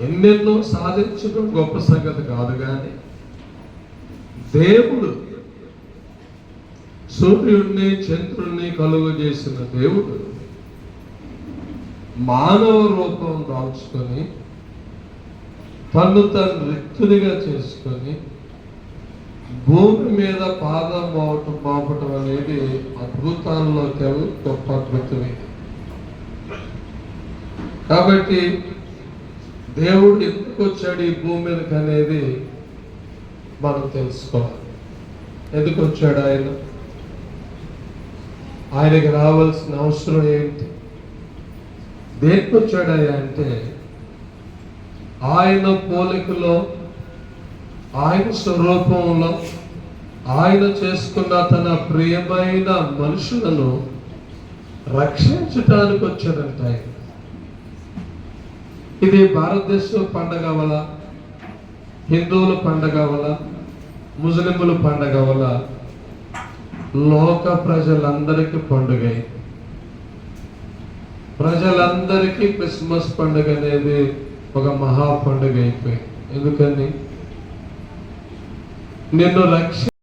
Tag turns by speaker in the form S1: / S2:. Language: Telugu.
S1: ఎన్నెన్నో సాధించడం గొప్ప సంగతి కాదు కానీ దేవుడు సూర్యుడిని చంద్రుణ్ణి కలుగు చేసిన దేవుడు మానవ రూపం దాల్చుకొని తను తను రిక్తునిగా చేసుకొని భూమి మీద పాదం మోవటం మోపటం అనేది అద్భుతాల్లోకి గొప్ప అద్భుతమే. కాబట్టి దేవుడు ఎందుకు వచ్చాడు ఈ భూమి మీదకి అనేది మనం తెలుసుకోవాలి. ఎందుకు వచ్చాడు ఆయన? ఆయనకి రావాల్సిన అవసరం ఏంటి? దేనికి వచ్చాడయ్యా ఆయన అంటే ఆయన పోలికలో ఆయన స్వరూపంలో ఆయన చేసుకున్న తన ప్రియమైన మనుషులను రక్షించటానికి వచ్చాడంట ఆయన. ఇది భారతదేశ పండగ వల్ల హిందువుల పండగ వల్ల ముస్లింల పండగ వల్ల లోక ప్రజలందరికీ పండుగ. ప్రజలందరికీ క్రిస్మస్ పండుగ అనేది ఒక మహా పండుగ అయిపోయింది. ఎందుకని? నిన్ను రక్ష